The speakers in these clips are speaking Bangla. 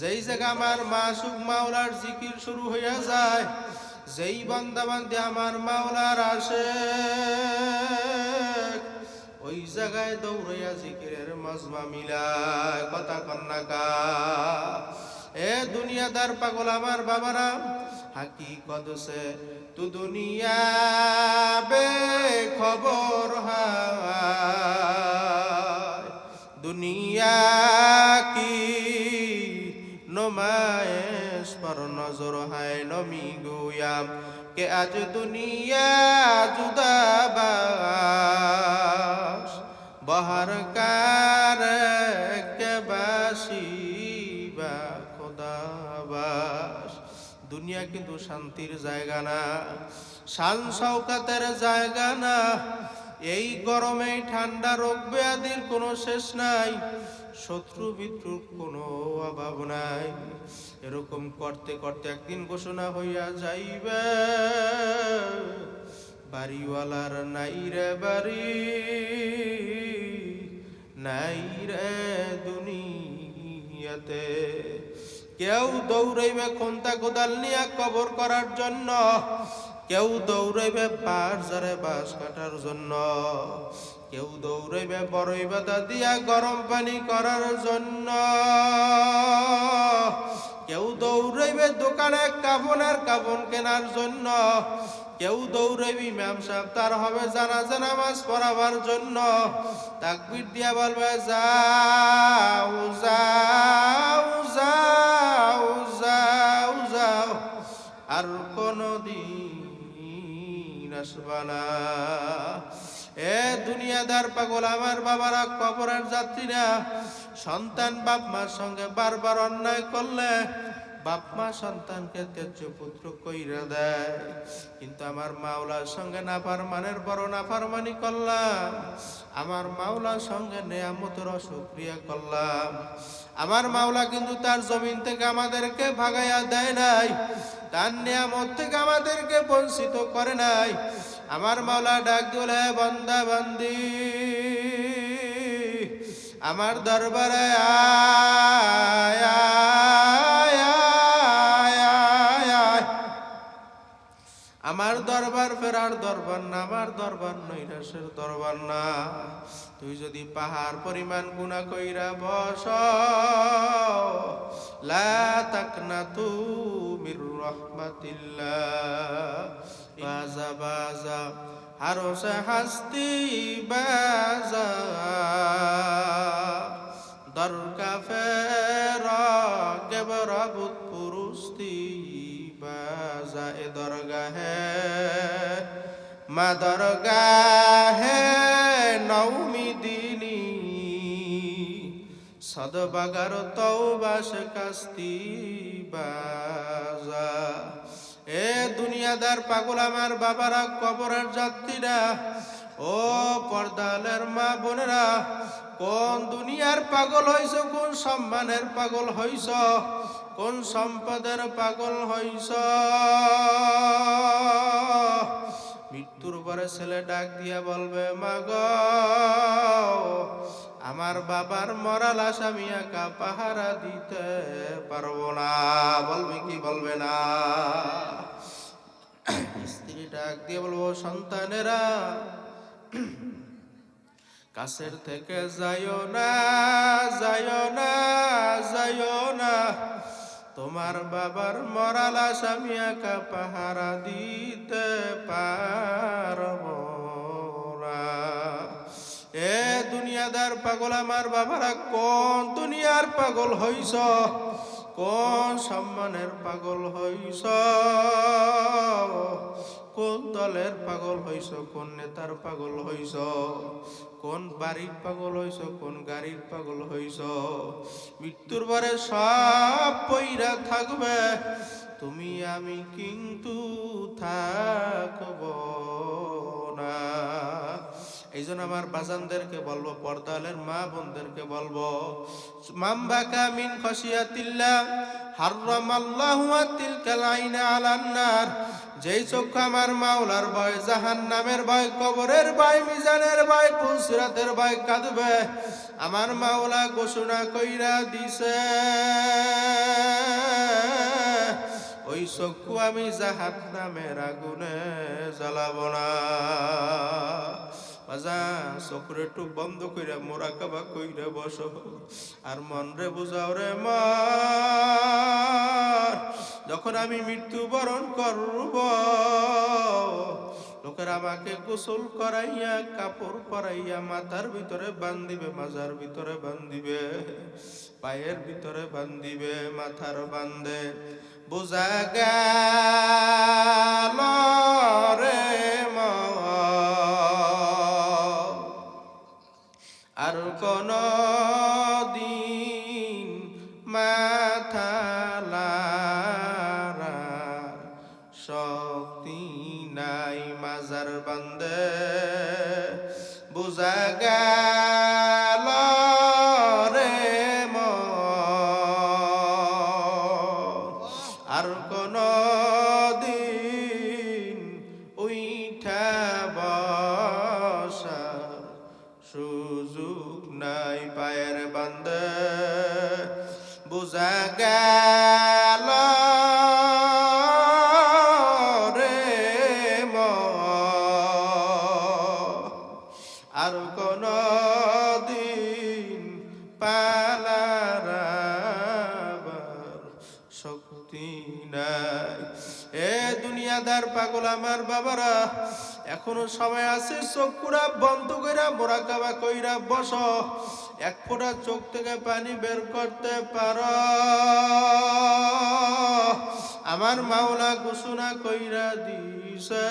যেই জায়গা আমার মাসুক মাওলার জিকির শুরু হইয়া যায়, যেই বান্দা বান্দে আমার মাওলার আসে, ওই জায়গায় দৌড়াইয়া জিকিরের মজমা মিলায়, কথা কন্যাকা এ দুনিয়াদার পাগল আমার বাবারা, হাকিকত সে তু দুনিয়া বে খবর দুনিয়া কি নমায়েশ পর নজর হায় নমি গুয়াম কে আজ দুনিয়া জুদাবাস বহার কার কে বাসি বা খোদাবাস? দুনিয়া কিন্তু শান্তির জায়গা না, শান শৌকাতের জায়গা না। এই গরমে ঠান্ডা রোগ ব্যাধির কোনো শেষ নাই, শত্রু বিদ্রুর কোনো অভাব নাই। এরকম করতে করতে একদিন ঘোষণা হইয়া যাইবে, বাড়িওয়ালার নাই রে বাড়ি, নাই রে দুনিয়াতে। কেউ দৌড়াইবে খন্তা কোদাল নিয়ে কবর করার জন্য কেউ দৌড়াইবে পার জারে বাস কাটার জন্য। কেউ দৌড়াইবে বড়ই বাতা দিয়া গরম পানি করার জন্য। কেউ দৌড়াইবে দোকানে কাপনের কাপন কেনার জন্য। কেউ দৌড়াইবি ম্যাম সাহেব তার হবে জানা জানা নামাজ পড়াবার জন্য। তাকবির দিয়া বলবে, যাও যাও যাও যাও যাও। আর কোনো দিন এ দুনিয়াদার পাগল আমার বাবারা কবরের যাত্রীরা সন্তান বাপ মার সঙ্গে বারবার অন্যায় করলে বাপ মা সন্তানকে তেজ পুত্র কইরা দেয়। কিন্তু আমার মাওলার সঙ্গে নাফারমানের বড় নাফারমানি করলাম। আমার মাওলার সঙ্গে নেয়ামতের অসুক্রিয়া করলাম। আমার মাওলা কিন্তু তার জমিন থেকে আমাদেরকে ভাগাইয়া দেয় নাই তার নিয়ামত থেকে আমাদেরকে বঞ্চিত করে নাই। আমার মাওলা ডাক দিলে বন্দা বন্দি আমার দরবারে আয়, ফেরার দরবার না, আমার দরবার নৈরাসের দরবার না। তুই যদি পাহাড় পরিমাণ গুণা কইরা বস, লা তাকনা তু মির রহমাতিল্লাহ। বাজা বাজা হারো সে হাস্তি, বাজা। দরকা ফের কেবরাবুত মা দরগাহে নৌমি দিনী। সদবাগার তৌবাস কাস্তি বাজা। এ দুনিয়াদার পাগল আমার বাবারা, কবরের যাত্রীরা, ও পর্দালের মা বোনেরা, কোন দুনিয়ার পাগল হইছ, কোন সম্মানের পাগল হইছ, কোন সম্পদের পাগল হইছ? মৃত্যুর পরে ছেলে ডাক দিয়া বলবে, মাগ, আমার বাবার মরাল আশা আমি একা পাহারা দিতে পারব না। বলবে কি বলবে না? স্ত্রী ডাক দিয়ে বলব, সন্তানেরা, কাছের থেকে যাইও না যাইও না যাইও না। তোমার বাবার মরালা একা পাহারা দিতে পারব এ দুনিয়াদার পাগল আমার বাবারা, কোন দুনিয়ার পাগল হইস কোন সম্মানের পাগল হইছ? কোন দলের পাগল হইছ, কোন নেতার পাগল হইছ, কোন বাড়ির পাগল হইছ, কোন গাড়ির পাগল হইছ? মৃত্যুর পরে সব পইরা থাকবে, তুমি আমি কিন্তু থাকব না। এই জন্য আমার বাজানদেরকে বলব, পর্দালের মা বোনদেরকে বলব, মাম্বাকা মিন খসিয়াতিল্লাহ হাররামাল্লাহু তিলকাল আইনা আলান নার। যেই চক্ষু আমার মাওলার ভয় জাহান নামের ভয়, কবরের ভয়, মিজানের ভয় পুসরাতের ভয় কাঁদবে। আমার মাওলা ঘোষণা কইরা দিছে, ওই চক্ষু আমি জাহান নামের আগুনে জ্বালাব না। বাজা চকুর একটু বন্ধ কইরা মোরা কাবা কইরা বসো। আর মন রে বুঝাও রে মার যখন আমি মৃত্যু বরণ করব লোকের আমাকে গোসল করাইয়া, কাপড় পরাইয়া, মাথার ভিতরে বান্ধিবে, মাজার ভিতরে বান্ধিবে, পায়ের ভিতরে বান্ধিবে, মাথার বান্ধে। বোঝা গেল। আর কোন দিন পালার শক্তি নাই। এ দুনিয়াদার পাগল আমার বাবারা, এখনও সময় আছে চোখপুরা বন্ধ কইরা মোরা কাবা কইরা বস। এক ফোঁটা চোখ থেকে পানি বের করতে পার। আমার মাওলা ঘোষণা কইরা দিছে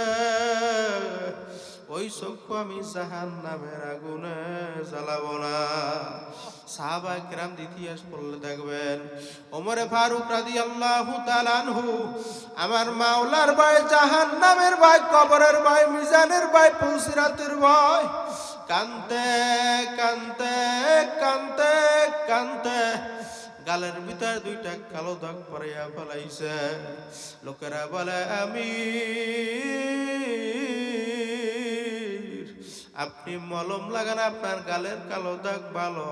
ওই চক্ষু আমি জাহান নামের আগুনে জ্বালাবো না। সাহাবা কিরাম ইতিহাস পড়লে দেখবেন, ওমরে ফারুক রাদি আল্লাহ তালানহু আমার মাওলার ভাই জাহান নামের ভাই, কবরের ভাই, মিজানের ভাই পুলসিরাতের ভাই, কান্তে কান্তে কান্তে কান্তে, গালের ভিতর দুইটা কালো দাগ পরাইয়া ফেলাইছে। লোকেরা বলে আমি আপনি মলম লাগান, আপনার গালের কালো দাগ ভালো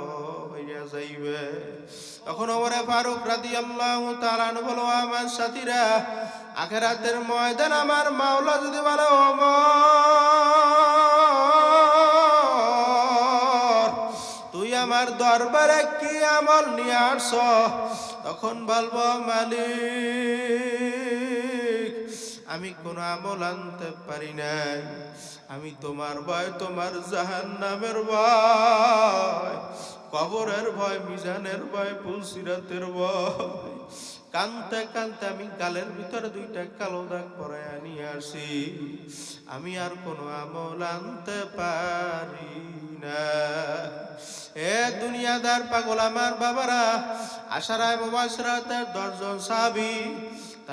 হইয়া যাইবে। তখন ওমরে ফারুক রাদি আল্লাহ তালান বলো আমার সাথীরা, আখেরাতের ময়দান আমার মাওলা যদি ওমর তুই আমার দরবারে কি আমল নিয়ে আসছ? তখন বলব, মালিক আমি কোন আমল আনতে পারি নাই। আমি তোমার ভয়, তোমার জাহান নামের ভয়, কবরের ভয়, মিজানের ভয় পুলসিরাতের ভয়। কানতে কানতে আমি গালের ভিতরে দুইটা কালো দাগ পরায় নিয়ে আসি। আমি আর কোনো আমল আনতে পারি না এ দুনিয়াদার পাগল আমার বাবারা, আশারায় মুবাসরাতের দশজন সাহাবী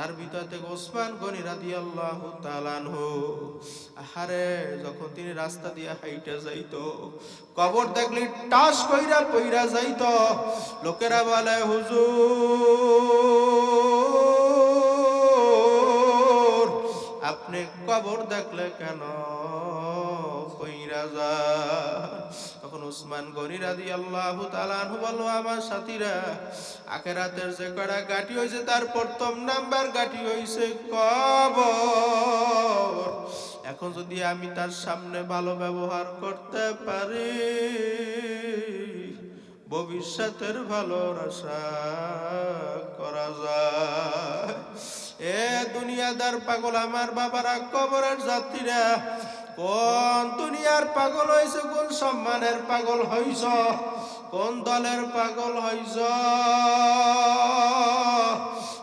তার ভিতর থেকে ওসমান গনি রাদি আল্লাহ তালানহু আহারে, যখন তিনি রাস্তা দিয়ে হাইটা যাইত, কবর দেখলি টাস কইরা পইরা যাইত, লোকেরা বলে, হুজুর, আপনি কবর দেখলে কেন? তখন উসমান গনি আল্লাহ বলল, আমার সাথীরা যে গাঠি হয়েছে, তার প্রথম নাম্বার হয়েছে এখন যদি আমি তার সামনে ভালো ব্যবহার করতে পারি, ভবিষ্যতের ভালো আশা করা যায়। এ দুনিয়াদার পাগল আমার বাবারা, কবরের যাত্রীরা, কোন দুনিয়ার পাগল হয়েছে কোন সম্মানের পাগল হইছ? কোন দলের পাগল হইছ?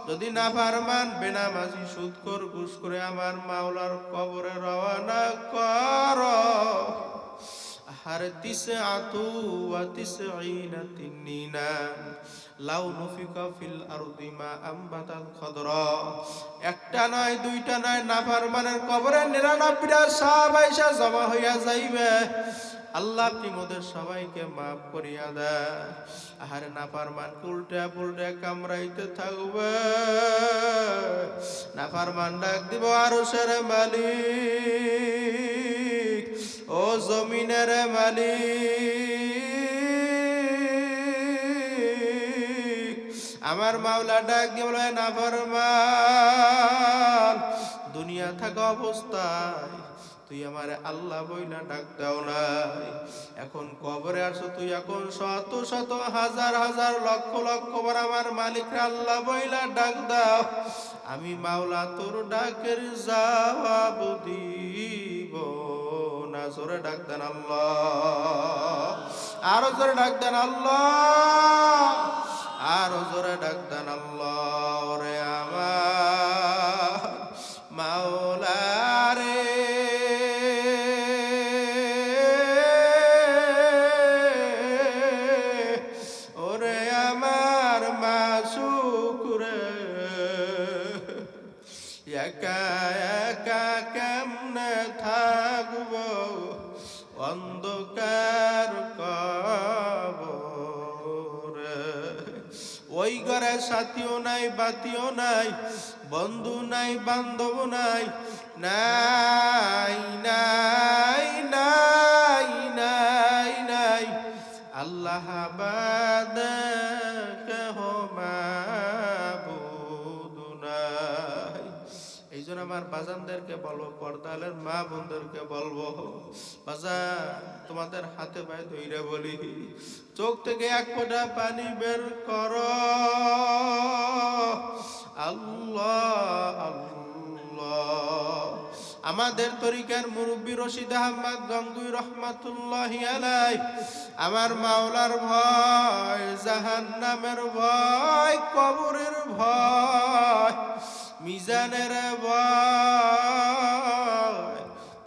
যদি না পারমান বেনামাজি সুদ কর ঘুষ করে আমার মাওলার কবরে রওনা কর। আতু ওয়া তিসঈনা তিন্নিনা। লাউ নুফিকা ফিল আরদি মা আম্বাতাল খদরা। একটা নয়, দুইটা নয়, নাফরমানের কবরে নিরানব্বইটা সাহাবাইসা জমা হইয়া যাইবে। আল্লাহ আপনি মোদের সবাইকে মাফ করিয়া দেয় আহারে নাফারমান উল্টা পুল্টা কামড়াইতে থাকবে। নাফারমান ডাক দিব আরও সেরে মালিক। ও জমিনের মালিক, আমার মাওলা ডাক দিয়ে বলে, না ফরমান, দুনিয়া থাকা অবস্থায় তুই আমার আল্লাহ বইলা ডাক দাও নাই। এখন কবরে আসো, তুই এখন শত শত হাজার হাজার লক্ষ লক্ষ বার আমার মালিকরা আল্লাহ বইলা ডাক দাও। আমি মাওলা তোর ডাকের জবাব না জোরে ডাক দেন আল্লাহ। আরও জোরে ডাক দেন আল্লাহ। আরও জোরে ডাক দেন আল্লাহ। ওই ঘরে সাথীও নাই, বাতিও নাই, বন্ধু নাই, বান্ধব নাই নাই নাই নাই নাই নাই আল্লাহ বাদ আমার বাজানদেরকে বলব পর্দালের মা বোনদেরকে বলব বাজান তোমাদের হাতে পায়ে ধইরে বলি, চোখ থেকে এক ফোঁটা পানি বের কর। আমাদের তরিকার মুরব্বী রশিদ আহমদ গঙ্গুই রহমাতুল্লাহ আলাই আমার মাওলার ভয় জাহান নামের ভয়, কবরের ভয়। মিজানের ভয়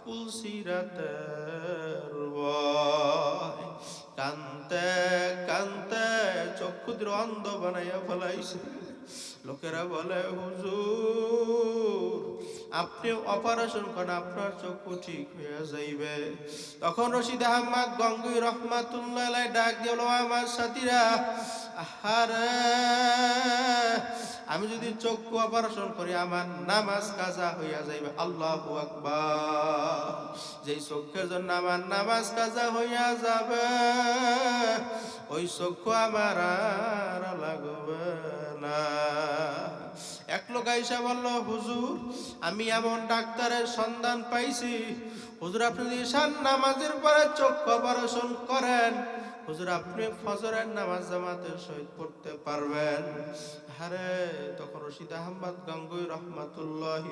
কুলসিরাতের ভয়। কান্তে কান্তে চক্ষুদ্র অন্ধ বানাইয়া ফেলাইছে। লোকেরা বলে, হুজুর, আপনি অপারেশন করেন, আপনার চক্ষু ঠিক হয়ে যাইবে। তখন রশিদ আহমদ গঙ্গুই রহমাতুল্লাহ ডাক দিল আমার সাথীরা, আহারে আমি যদি চক্ষু অপারেশন করি, আমার নামাজ কাজা হইয়া যাইবে। আল্লাহ আকবার। যেই চক্ষের জন্য আমার নামাজ কাজা হইয়া যাবে, ওই চক্ষু আমার আর লাগবে না। এক লোক আইসা বলল, হুজুর, আমি এমন ডাক্তারের সন্ধান পাইছি। হুজুর, আপনি নামাজের পরে চক্ষু অপারেশন করেন। হুজুর, আপনি ফজরের নামাজ জামাতের সহিত পড়তে পারবেন। হারে তখন রশিদ আহমদ গঙ্গুই রহমাতুল্লাহ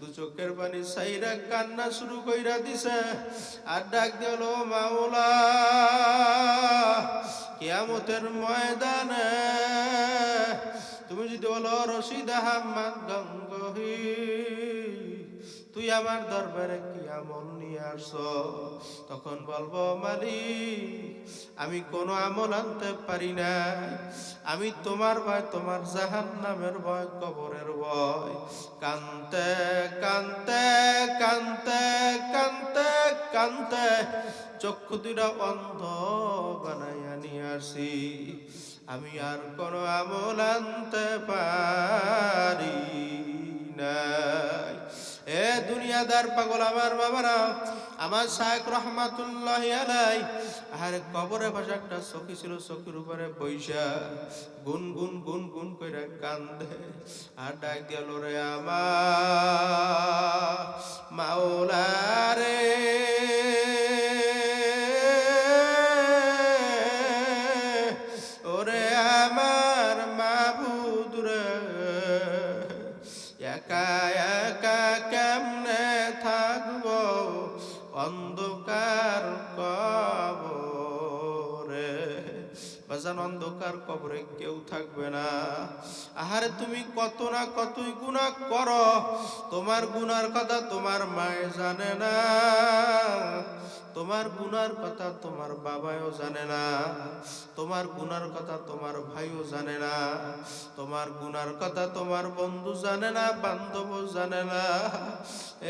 দু চোখের পানি সাইরা কান্না শুরু কইরা দিছে আর ডাক দিল মাওলা, কিয়ামতের ময়দানে তুমি যদি বলো রশিদ আহমদ গঙ্গহি তুই আমার দরবারে কি আমল নিয়ে আস তখন বলব, মালিক, আমি কোনো আমল আনতে পারি না আমি তোমার ভয়, তোমার জাহান নামের ভয়, কবরের ভয়। কান্তে কান্তে কান্তে কান্তে কান্তে চক্ষু দুটা অন্ধ বানাইয়া নিয়ে আসি। আমি আর কোনো আমল আনতে পারি নাই। এ দুনিয়াদার পাগল আমার বাবারা, আমার শায়েক রহমাতুল্লাহ আলাই আর কবরে ভাষা একটা সখী ছিল, সখির উপরে বৈশা গুন গুন গুন গুন করে কান্দে। আর ডাক গেল রে আমার মাওলা রে। অন্ধকার কবরে কেউ থাকবে না। আহারে তুমি কত না কতই গুণা কর, তোমার গুনার কথা তোমার মায়ে জানে না। তোমার গুনার কথা তোমার বাবাও জানে না, তোমার গুনার কথা তোমার ভাইও জানে না, তোমার গুনার কথা তোমার বন্ধু জানে না বান্ধব জানে না।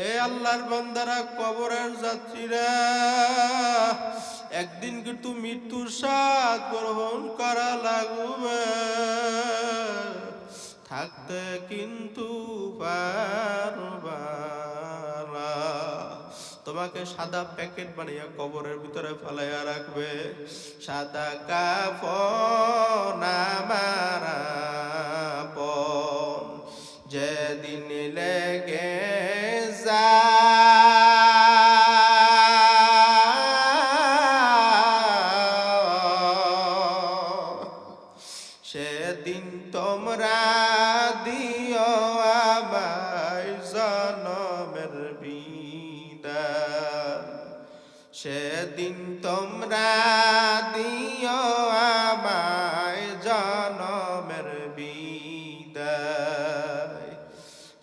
এ আল্লাহর বান্দারা, কবরের যাত্রীরা, একদিন কিন্তু মৃত্যুর স্বাদ গ্রহণ করা লাগবে। থাকতে কিন্তু পারবা। তোমাকে সাদা প্যাকেট বানিয়ে কবরের ভিতরে ফেলাইয়া রাখবে। সাদা কাফন আমার।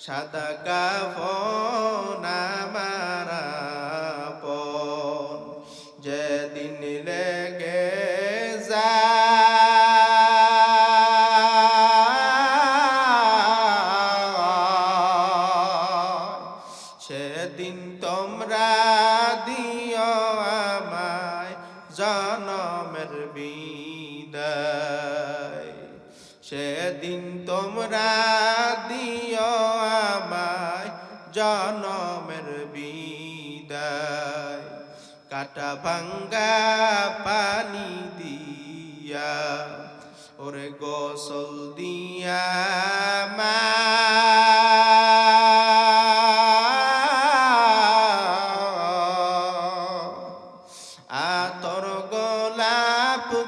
সাদা আমার।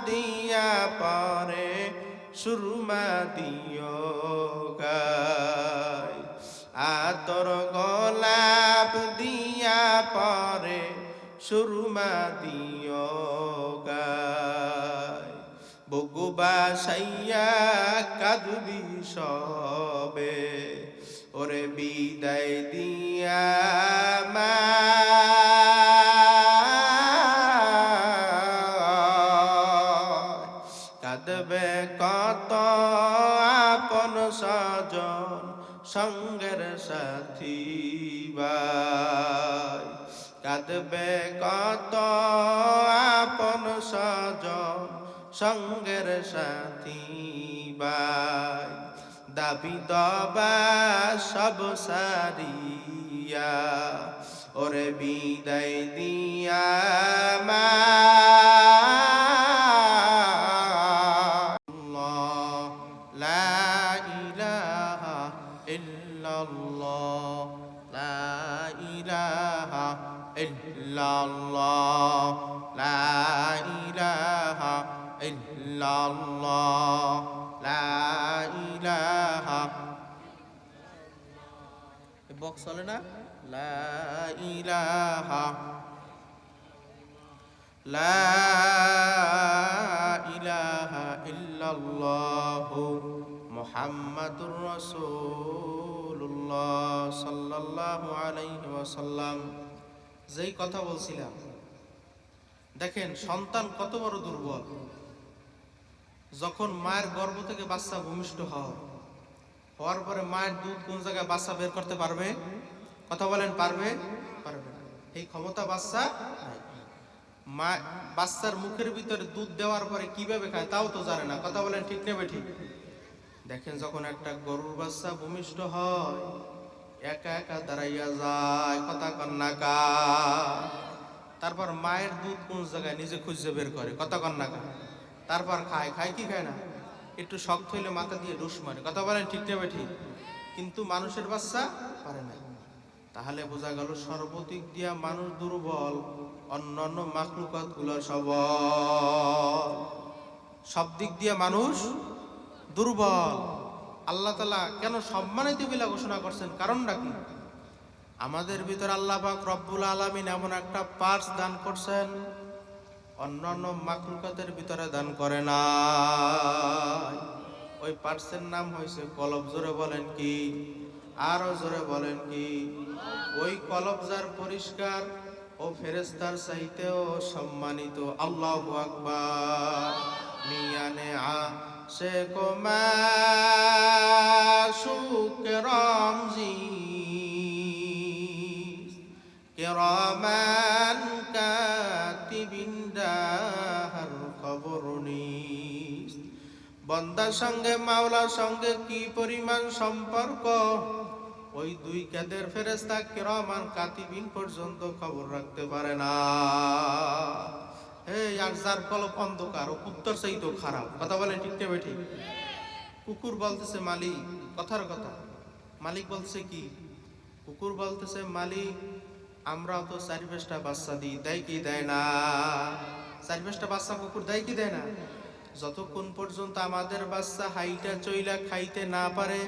দিয়া পরে, সুরমা দিও গায় আতর গোলাপ দিয়া পরে, সুরমা দিও গায় বগুবা সাইয়া কাঁদবি সবে, ওরে বিদায় দিয়া মা সঙ্গের সাথী ভাই। কাঁদবে কত আপন সজন সঙ্গের সাথী ভাই। দাবি দবা সব সারিয়া, ওরে বিদায় দিয়া মা لا إله إلا الله محمد رسول الله صلى الله عليه وسلم যেই কথা বলছিলাম দেখেন সন্তান কত বড় দুর্বল যখন মায়ের গর্ভ থেকে বাচ্চা ভূমিষ্ঠ হয় হওয়ার পরে মায়ের দুধ কোন জায়গায় বাচ্চা বের করতে পারবে কথা বলেন পারবে পারবে না। এই ক্ষমতা বাচ্চা নাই মা বাচ্চার মুখের ভিতরে দুধ দেওয়ার পরে কীভাবে খায় তাও তো জানে না। কথা বলেন ঠিক নেবে ঠিক? দেখেন যখন একটা গরুর বাচ্চা ভূমিষ্ঠ হয়, একা একা দাঁড়াইয়া যায়, কথা কন্যাকা তারপর মায়ের দুধ কোন জায়গায় নিজে খুঁজে বের করে, কথা কন্যাকা তারপর খায় খায় কি খায় না? একটু শক্ত হইলে মাথা দিয়ে ডুস মারে, কথা বলেন ঠিক নেবে ঠিক? কিন্তু মানুষের বাচ্চা পারে না। তাহলে বোঝা গেল সর্বদিক দিয়া মানুষ দুর্বল। অন্যান্য মাকলুকাতগুলো সবল। সব দিক দিয়ে মানুষ দুর্বল। আল্লাহ তালা কেন সম্মানিত বিলা ঘোষণা করছেন? কারণটা কি? আমাদের ভিতর আল্লাহ পাক রব্বুল আলমিন এমন একটা পার্স দান করছেন, অন্যান্য মাকলুকাতের ভিতরে দান করে না ওই পার্সের নাম হয়েছে কলব। জোরে বলেন কি? আরও জোরে বলেন কি? ওই কলব যার পরিষ্কার ও ফেরেস্তার চাইতেও সম্মানিত আল্লাহ আকবার। মিয়ানে আ সে কোমা সুকরমজি কেরামান কাতিবিন দাহার খবর বন্দার সঙ্গে, মাওলার সঙ্গে কি পরিমাণ সম্পর্ক? ওই দুই কাদের ফেরেস্তা কিরমান কাতিবিন পর্যন্ত খবর রাখতে পারে না। এই আর যার কলপ অন্ধকার ও উত্তর সেই তো খারাপ। কথা বলে ঠিক নেবে কুকুর বলতেছে, মালিক, কথার কথা। মালিক বলছে কি? কুকুর বলতেছে, মালিক আমরাও তো চারি পাঁচটা বাচ্চা দিই, দেয় কি দেয় না? চারি পাঁচটা বাচ্চা কুকুর দেয় কি দেয় না? যতক্ষণ পর্যন্ত আমাদের বাচ্চা হাইটা চইলা খাইতে না পারে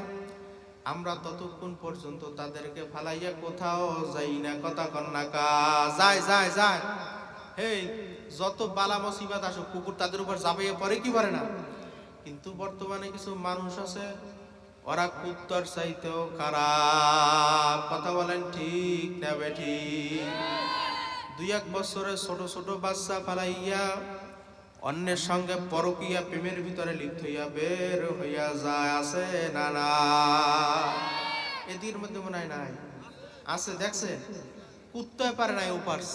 আমরা ততক্ষণ পর্যন্ত তাদেরকে ফালাইয়া কোথাও যাই না, কথা কন্যাকা যায় যায় যায়। হেই, যত বালা মুসিবাত আসুক, কুকুর তাদের উপর যাবে পরে কি পারে না? কিন্তু বর্তমানে কিছু মানুষ আছে, ওরা কুত্তর চাইতেও খারাপ। কথা বলেন ঠিক না, বেঠিক। দুই এক বছরে ছোট ছোট বাচ্চা ফালাইয়া অন্যের সঙ্গে পরকিয়া প্রেমের ভিতরে লিপ্ত হইয়া বের হইয়া যায়, আছে না না মধ্যে মনে হয় নাই। আছে, দেখছেন? কুত্তয় পারে নাই উপার্স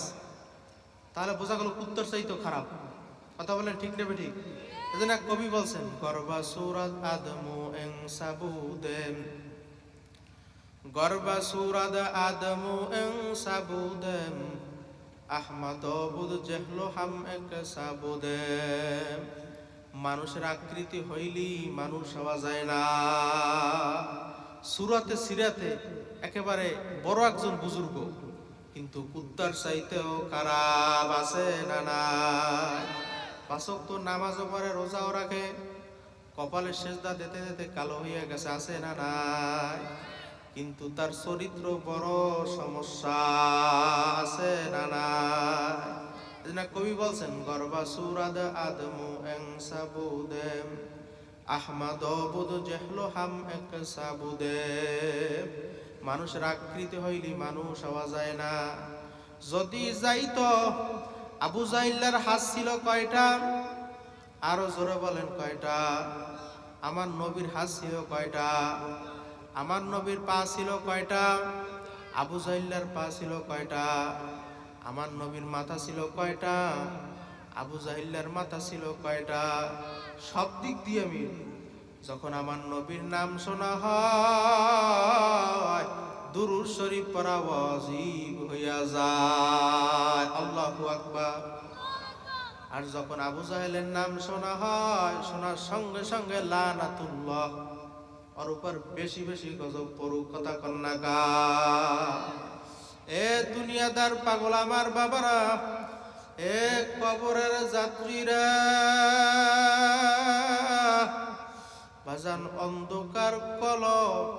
তাহলে বোঝা গেল কুত্তর তো খারাপ। কথা বলেন ঠিক নেবে ঠিক এজন্য কবি বলছেন, গর্বা সুরাত আদমু এং সাবুদেম গর্বা সুরাদ আদমু এং সাবুদেম আহমদ বুদ জেহলো হাম এক সাবুদেম মানুষের আকৃতি হইলি মানুষ হওয়া যায় না। সুরাতে সিরাতে একেবারে বড় একজন বুজুর্গ, কিন্তু কুত্তার চাইতেও খারাপ আছে না নাই? পাশক তো নামাজও পড়ে রোজাও রাখে, কপালে শেষদা দিতে দিতে কালো হইয়া গেছে, আছে না নাই? কিন্তু তার চরিত্র বড় সমস্যা আছে না নাই? কবি বলছেন, গর্বা সুরাদ আদমু এং সাবুদেম, আহমাদ বুদ জেহলো হাম এক সাবুদেম। মানুষের আকৃতি হইলি মানুষ হওয়া যায় না। যদি যাইতো, আবু জাইল্লার হাত ছিল কয়টা? আরও জোরে বলেন কয়টা? আমার নবীর হাত ছিল কয়টা? আমার নবীর পা ছিল কয়টা? আবু জাইল্লার পা ছিল কয়টা? আমার নবীর মাথা ছিল কয়টা? আবু জাহিল্লার মাথা ছিল কয়টা? সব দিক দিয়ে আমি যখন আমার নবীর নাম শোনা হয় দুরুর শরীফ পড়া ওয়াজিব হইয়া যায়। আল্লাহু আকবার। আর যখন আবু জাহেলের নাম শোনা হয়, শোনার সঙ্গে সঙ্গে লানাতুল্লাহ ওর উপর বেশি বেশি গজব পড়ুক কথা কন্যাকা এ দুনিয়াদার পাগল আমার বাবারা, এ কবরের যাত্রীরা। বাজান অন্ধকার কল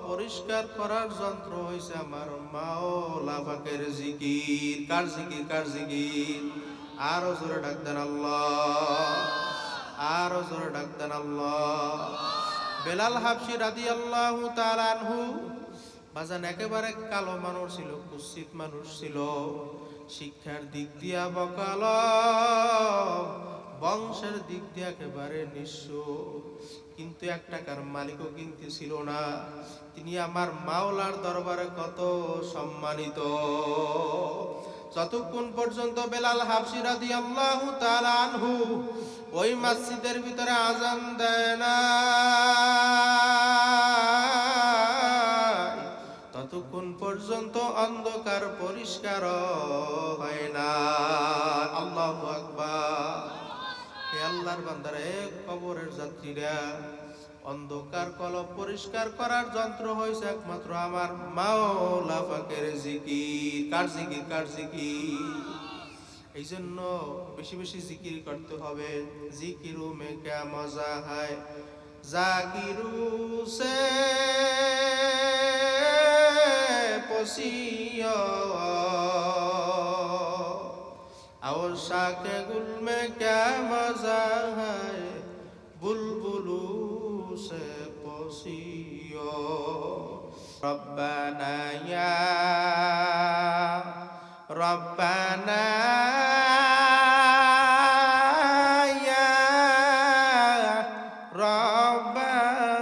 পরিষ্কার করার যন্ত্র হয়েছে আমার মাওলা পাকের জিকির। কার জিকির কার জিকির? আরও জোরে ডাক দেন আল্লাহ, আরও জোরে ডাক দেন আল্লাহ। বেলাল হাফসি রাদি আল্লাহ তালানহু বাজান একেবারে কালো মানুষ ছিল, কুৎসিত মানুষ ছিল। শিক্ষার দিক দিয়া বকাল, বংশের দিক দিয়ে একেবারে নিঃস্ব। কিন্তু এক টাকার মালিকও কিন্তু ছিল না। তিনি আমার মাওলার দরবারে কত সম্মানিত। যতক্ষণ পর্যন্ত বেলাল হাফসি রাদি আল্লাহ আনহু ওই মসজিদের ভিতরে আজান দেয় না। ততক্ষণ পর্যন্ত অন্ধকার পরিষ্কার হয় না। আল্লাহ আকবার। হে আল্লাহর বান্দারা, কবরের যাত্রীরা অন্ধকার কলব পরিষ্কার করার যন্ত্র হয়েছে একমাত্র আমার মাওলা পাকের জিকির কার জিকির কার জিকির এই জন্য বেশি বেশি জিকির করতে হবে জিকিরু মে ক্যা মজা হয় জাকিরু সে পসিয়া और शाके गुल में क्या मजा है ربنا يا ربنا يا ربنا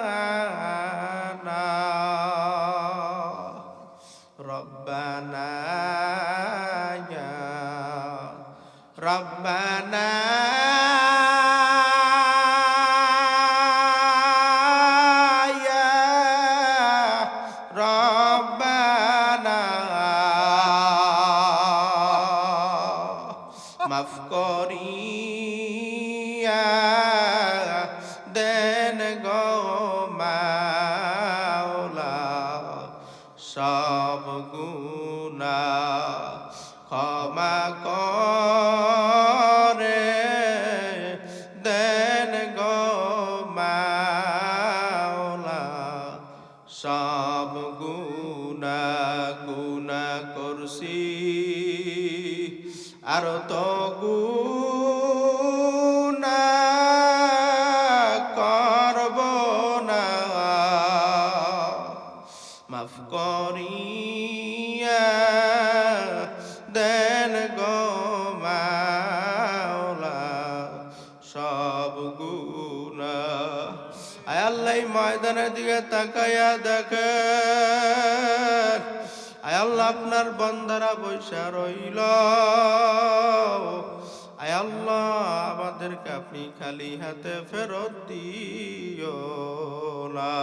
ربنا يا ربنا করিয়া দেন গো মাওলা, সব গুণা আয় ময়দানের দিকে তাকাইয়া দেখে আয় আপনার বন্দারা বৈশা রইল। আয় আল্লাহ, আমাদেরকে আপনি খালি হাতে ফেরত দিও না।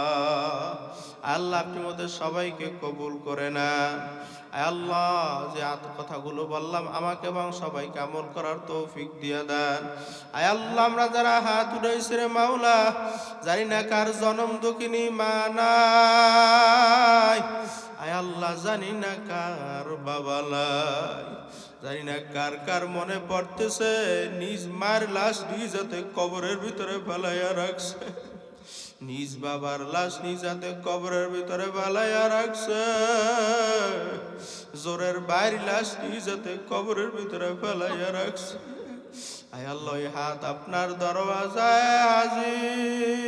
আল্লাহ, আপনি মধ্যে সবাইকে কবুল করে না আল্লাহ, যে কথাগুলো বললাম, আমাকে এবং সবাইকে আমল করার তৌফিক দিয়ে দেন। আয় আল্লাহ, আমরা যারা হাত উঠাইছি রে মাওলা, জানি না কার জনম দুঃখিনী মা নাই। আয় আল্লাহ, জানি না কার বাবা নাই। জানি না কার কার মনে পড়তেছে, নিজ মার লাশ নিজ হাতে কবরের ভিতরে ফেলাইয়া রাখছে। নিজ বাবার লাশ নিজ হাতে কবরের ভিতরে ফেলাইয়া রাখছে। জোরের বাইর লাশ নিজ হাতে কবরের ভিতরে ফেলাইয়া রাখছে। আয় হাত আপনার দরওয়াজায় হাজির।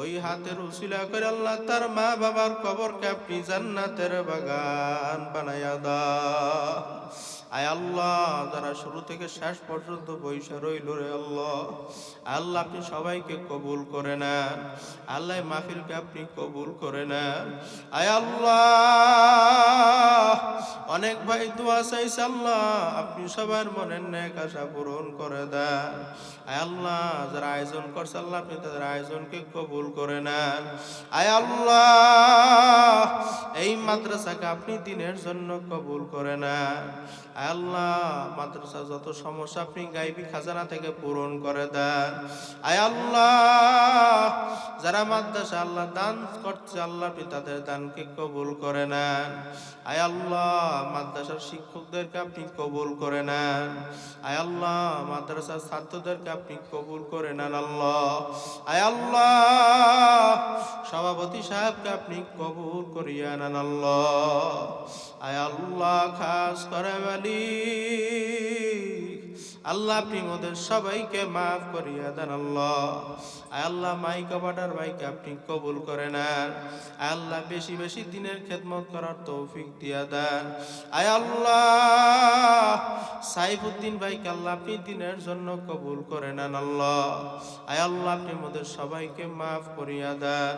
ওই হাতের উসিলা করে আল্লাহ তার মা বাবার কবরকে আপনি জান্নাতের বাগান বানাইয়া দা আয় আল্লাহ, যারা শুরু থেকে শেষ পর্যন্ত বৈশা রইল রে আল্লাহ আল্লাহ আপনি সবাইকে কবুল করে নেন, আল্লাহ মাহফিলকে আপনি কবুল করে নেন। আয় আল্লাহ, অনেক ভাই দোয়া চাইছে আল্লাহ, আপনি সবার মনের নেক আশা পূরণ করে দেন। আয় আল্লাহ, যারা আয়োজন করছে আল্লাহ, আপনি তাদের আয়োজনকে কবুল করে নেন। আয় আল্লাহ, এই মাদ্রাসাকে আপনি দিনের জন্য কবুল করে আয় আল্লাহ মাদ্রাসা যত সমস্যা আপনি গাইবি খাজানা থেকে পূরণ করে দেন। আয় আল্লাহ, যারা মাদ্রাসা আল্লাহ দান করছে, আল্লাহ আপনি তাদের দানকে কবুল করে নেন। আয় আল্লাহ, মাদ্রাসার শিক্ষকদেরকে আপনি কবুল করে নেন। আয় আল্লাহ, মাদ্রাসার ছাত্রদেরকে আপনি কবুল করে নেন আল্লাহ। আয় আল্লাহ, সভাপতি সাহেবকে আপনি কবুল করিয়া নেন আল্লাহ। আয় আল্লাহ, খাস করে আল্লাহ, আপনি মোদের সবাইকে মাফ করিয়া দেন আল্লাহ। আয় আল্লাহ মাই কবাটার ভাইকে আপনি কবুল করে নেন। আয় আল্লাহ, বেশি বেশি দিনের খেদমত করার তৌফিক দিয়া দেন। আয় আল্লাহ, সাইফুদ্দিন ভাইকে আল্লাহ, আপনি দিনের জন্য কবুল করে নেন আল্লাহ। আয় আল্লাহ, আপনি মোদের সবাইকে মাফ করিয়া দেন।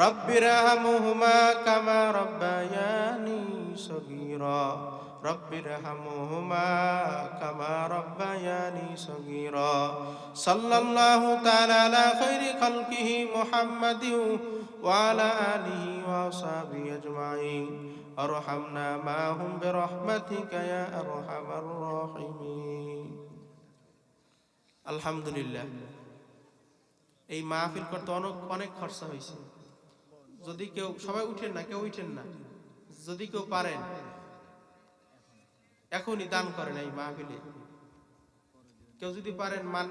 রব্বির রহমুহুমা কামা রব্বায়ানি সগীরা رب ارحمهما كما ربياني صغيرا صلى الله تعالى على خير خلقه محمد وعلى آله وصحبه أجمعين ارحمنا معهم برحمتك يا أرحم الراحمين الحمد لله এই মাহফিল করতে অনেক অনেক খরচা হয়েছে যদি কেউ, সবাই উঠেন না, কেউ উঠেন না। যদি কেউ পারেন, এখনই দান করেন এই মাহফিলে। কেউ যদি পারেন, মান